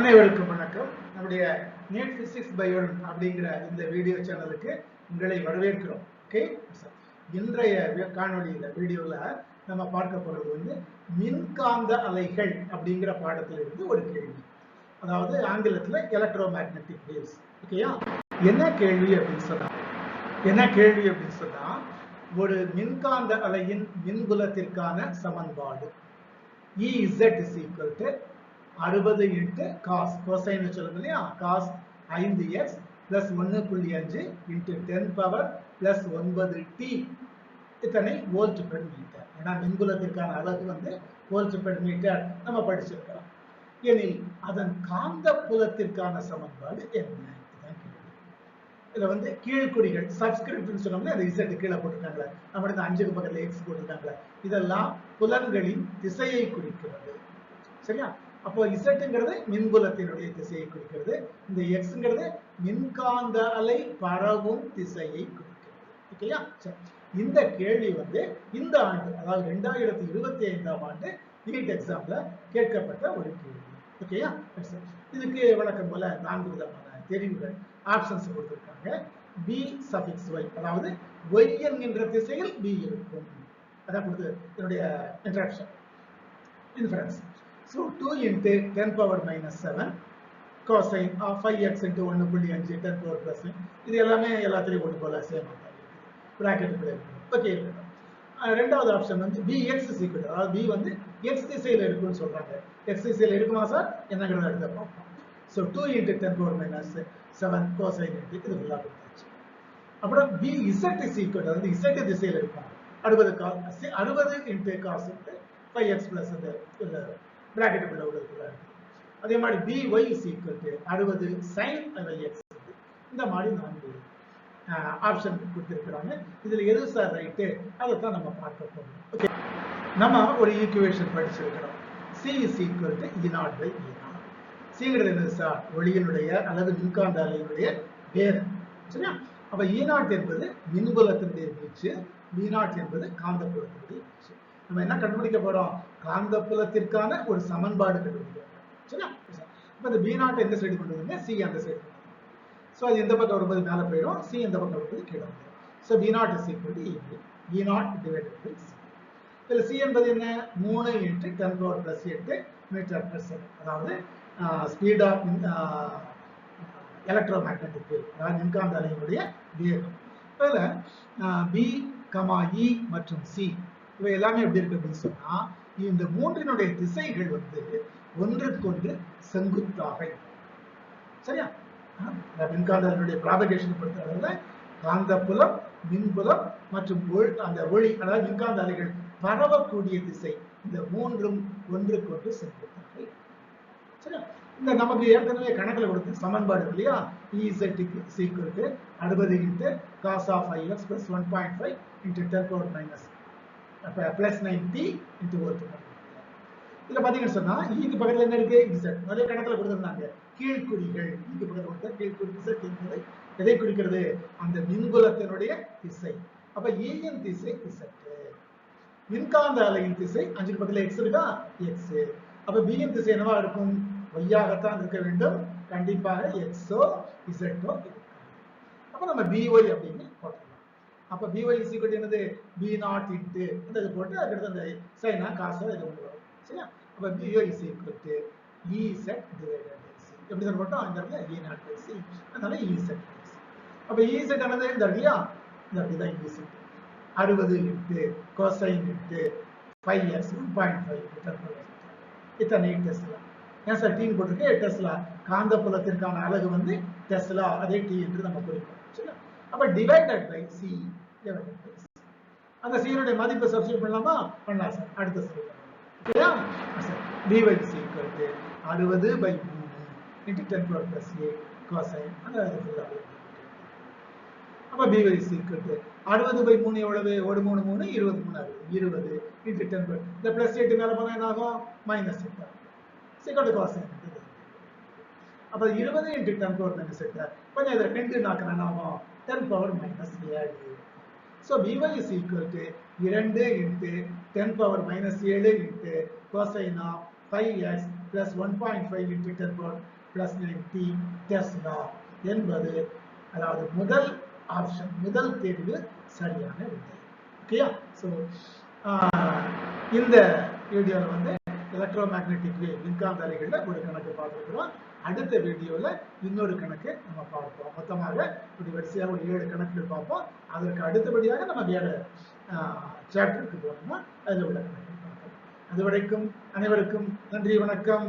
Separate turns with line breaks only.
அனைவருக்கும் வணக்கம். நம்முடைய நீட் பிசிக்ஸ் பயோன் அப்படிங்கிற இந்த வீடியோ சேனலுக்கு உங்களை வரவேற்கிறோம். ஓகே இன்றைய காணொலியில் வீடியோவில் நம்ம பார்க்க போகிறது வந்து மின்காந்த அலைகள் அப்படிங்கிற பாடத்திலிருந்து ஒரு கேள்வி. அதாவது ஆங்கிலத்தில் எலக்ட்ரோ மேக்னெட்டிக் வேவ்ஸ் ஓகேயா என்ன கேள்வி அப்படின்னு சொன்னா என்ன கேள்வி அப்படின்னு சொன்னால் ஒரு மின்காந்த அலையின் மின்புலத்திற்கான சமன்பாடு. இசட் இஸ் ஈக்குவல் டு அறுபது இன்ட்டு காஸ் கோசைன்னு சொல்லுங்க இல்லையா காஸ் ஐந்து எக்ஸ் பிளஸ் ஒன்று புள்ளி அஞ்சு இன்ட்டு டென் பவர் பிளஸ் ஒன்பது டி இத்தனை வோல்ட் பெர் மீட்டர் ஏன்னா மின்புலத்திற்கான அளவு வந்து வோல்ட் பெர் மீட்டர் நம்ம படிச்சிருக்கிறோம். எனில் அதன் காந்த புலத்திற்கான சமன்பாடு என்ன? இதுல வந்து கீழ்குடிகள் சப்ஸ்கிரிப்ட்னு சொன்னோம்னா அந்த இசட் கீழே போட்டிருக்காங்களே நம்ம இந்த அஞ்சுக்கு பக்கத்துல எக்ஸ் போட்டிருக்காங்களே இதெல்லாம் புலன்களின் திசையை குறிக்கிறது. சரியா? அப்போ இசட்டுங்கிறது மின்புலத்தினுடைய திசையை குறிக்கிறது. இந்த எக்ஸ்ங்கிறது மின்காந்த அலை பரவும் திசையை குறிக்கிறது. ஓகேயா? சரி இந்த கேள்வி வந்து இந்த ஆண்டு அதாவது ரெண்டாயிரத்தி இருபத்தி ஐந்தாம் ஆண்டு நீட் எக்ஸாம்ல கேட்கப்பட்ட ஒரு கேள்வி. ஓகேயா? இதுக்கு வழக்கம் போல நான்கு விதமான தெரிவுகள் ஆப்ஷன்ஸ் கொடுத்திருக்காங்க. பி சஃபிக்ஸ் ஒய் அதாவது ஒய் என்கின்ற திசையில் பி இருக்கும். அதான் கொடுத்து இதனுடைய interaction inference So 2 into 10 power minus 7 cosine of 5x into 1 புள்ளி 5 10 power plus 9 இது எல்லாமே எல்லாத்துலயும் ஒன்று போல சேம் பிராக்கெட் கூட ஓகே ரெண்டாவது ஆப்ஷன் வந்து bx is equal அதாவது b வந்து x திசையில இருக்குன்னு சொல்றாங்க. X திசையில இருக்குமா சார் என்னங்கிறத எடுத்து பார்ப்போம். So two into ten power minus seven cosine into இது ஃபுல்லாக கொடுத்தாச்சு. அப்புறம் பி இசட் இஸ் ஈக்குவல் அதாவது இசட் திசையில் இருக்கும்? அறுபது காஸ் அறுபது இன்ட்டு காசு ஃபைவ் எக்ஸ் பிளஸ் அந்த பிராக்கெட்டுக்குள்ள உள்ளதுக்குள்ள அதே மாதிரி பி ஒய் சீக்கிரத்து அறுபது சைன் எக்ஸ் இந்த மாதிரி நான்கு ஆப்ஷன் கொடுத்துருக்குறாங்க. இதில் எது சார் ரைட்டு அதை தான் நம்ம பார்க்க போகணும் ஓகே நம்ம ஒரு ஈக்குவேஷன் படிச்சிருக்கிறோம். C is equal to E naught by E naught சிங்கிறது என்னது சார் ஒளியினுடைய அல்லது மின்காந்த அலையினுடைய வேகம் சரியா? அப்போ ஈ நாட் என்பது மின்புலத்தினுடைய வீச்சு வி நாட் என்பது காந்தப்புலத்தினுடைய வீச்சு. நம்ம என்ன கண்டுபிடிக்க போறோம்? காந்தப்புலத்திற்கான ஒரு சமன்பாடு கண்டுபிடிக்கிறோம். சரியா? இந்த பி நாட் எந்த சைடு கொண்டு வந்து சி அந்த சைடு ஸோ அது எந்த பக்கம் வரும்போது மேலே போயிடும்? சி எந்த பக்கம் வரும்போது கீழே வந்துடும். So B naught is equal to equal B naught divided by C இதில் சி என்பது என்ன? மூணு இன்ட்டு டென் பவர் ப்ளஸ் எட்டு மீட்டர் பர் செகண்ட் அதாவது ஸ்பீட் ஆஃப் எலக்ட்ரோ மேக்னட்டிக் அதாவது மின்காந்த அலையினுடைய வேகம். இதில் பி கமா இ மற்றும் சி இவை எல்லாமே எப்படி இருக்கு அப்படின்னு சொன்னா இந்த மூன்றினுடைய திசைகள் வந்து ஒன்றுக்கொன்று செங்குத்தாக சரியா? அஹ் இந்த மின்காந்தனுடைய ப்ராபகேஷன் காந்த புலம் மின்புலம் மற்றும் அந்த ஒளி அதாவது மின்காந்த அலைகள் பரவக்கூடிய திசை இந்த மூன்றும் ஒன்றுக்கொன்று செங்குத்தாக சரியா? இந்த நமக்கு ஏற்கனவே கணக்குல கொடுத்த சமன்பாடு இல்லையா? இசெட்டுக்கு சீக்கிரத்து அறுபது into cos of I X plus one point five into ten power minus plus nine T into ஒரு இதுல பாத்தீங்கன்னு சொன்னா e ஈக்கு பக்கத்துல என்ன இருக்கு? இசட் நிறைய கணக்குல கொடுத்திருந்தாங்க. கீழ்குறிகள் ஈக்கு e பக்கத்துல கொடுத்த கீழ்குறி இசட் என்பது எதை குறிக்கிறது? அந்த மின்புலத்தினுடைய திசை. அப்ப ஏஎன் திசை இசட் மின்காந்த அலையின் திசை அஞ்சு பக்கத்துல எக்ஸ் இருக்கா? எக்ஸ் அப்ப பிஎன் திசை என்னவா இருக்கும்? ஒய்யாகத்தான் இருக்க வேண்டும். கண்டிப்பாக எக்ஸோ இசட்டோ இருக்கும் அப்ப நம்ம பிஒய் அப்படின்னு போட்டோம். அப்ப பிஒய் இஸ் என்னது? பி நாட் இன்ட்டு அந்த இது போட்டு அதுக்கடுத்து அந்த சைனா காசோ இது கொண்டு வரும் சரியா? அப்ப B Y is equal to E Z divided by C எப்படி தான் போட்டோம்? அந்த இடத்துல இ நாட் பை சி அதனால இ செட் பை சி அப்ப இ செட் ஆனது இந்த அப்படியா இந்த அப்படிதான் இ செட் அறுபது into cosine into five years one point five இத்தனை டெஸ்லா ஏன் சார் டீன் போட்டிருக்கு? டெஸ்லா காந்தப்புலத்திற்கான அலகு வந்து டெஸ்லா அதே டி என்று நம்ம குறிப்போம் சரியா? அப்ப டிவைடட் பை சி அந்த சீனுடைய மதிப்பை சப்ஸ்டியூட் பண்ணலாமா? பண்ணலாம் சார் அடுத்த ஸ்லைட் ஓகேயா சார் டிவை சி ஈக்குவல் அறுபது பை மூணு into ten power plus A cosine அந்த அது ஃபுல்லாக அப்ப பிவை இஸ் ஈக்குவல் அறுபது பை மூணு எவ்வளவு? ஒரு மூணு மூணு இருபது மூணு ஆகுது இருபது இன்ட்டு டென் பை இந்த பிளஸ் எட்டு மேலே போனால் என்ன ஆகும்? மைனஸ் எட்டு ஆகும். சிக்கல் கோசைன் அப்ப இருபது இன்ட்டு டென் பவர் மைனஸ் எட்டு கொஞ்சம் இதை டென்ட்டு நாக்கினா என்ன ஆகும்? டென் பவர் மைனஸ் ஏழு. So B Y is equal to இரண்டு இன்ட்டு டென் பவர் மைனஸ் ஏழு into cosine of five X plus one point five into ten power plus nine T tesla என்பது அதாவது முதல் ஆப்ஷன் முதல் தேர்வு சரியான விடை. ஓகேயா ஸோ இந்த வீடியோவில் வந்து எலக்ட்ரோ மேக்னெட்டிக் வேவ் மின்காந்த அலைகளில் ஒரு கணக்கு பார்த்துருக்குறோம். அடுத்த வீடியோவில் இன்னொரு கணக்கு நம்ம பார்ப்போம். மொத்தமாக இப்படி வரிசையாக ஒரு ஏழு கணக்குகள் பார்ப்போம். அதற்கு அடுத்தபடியாக நம்ம வேறு சாப்டருக்கு போனோம்னா அதில் உள்ள கணக்கு பார்ப்போம். அது வரைக்கும் அனைவருக்கும் நன்றி வணக்கம்.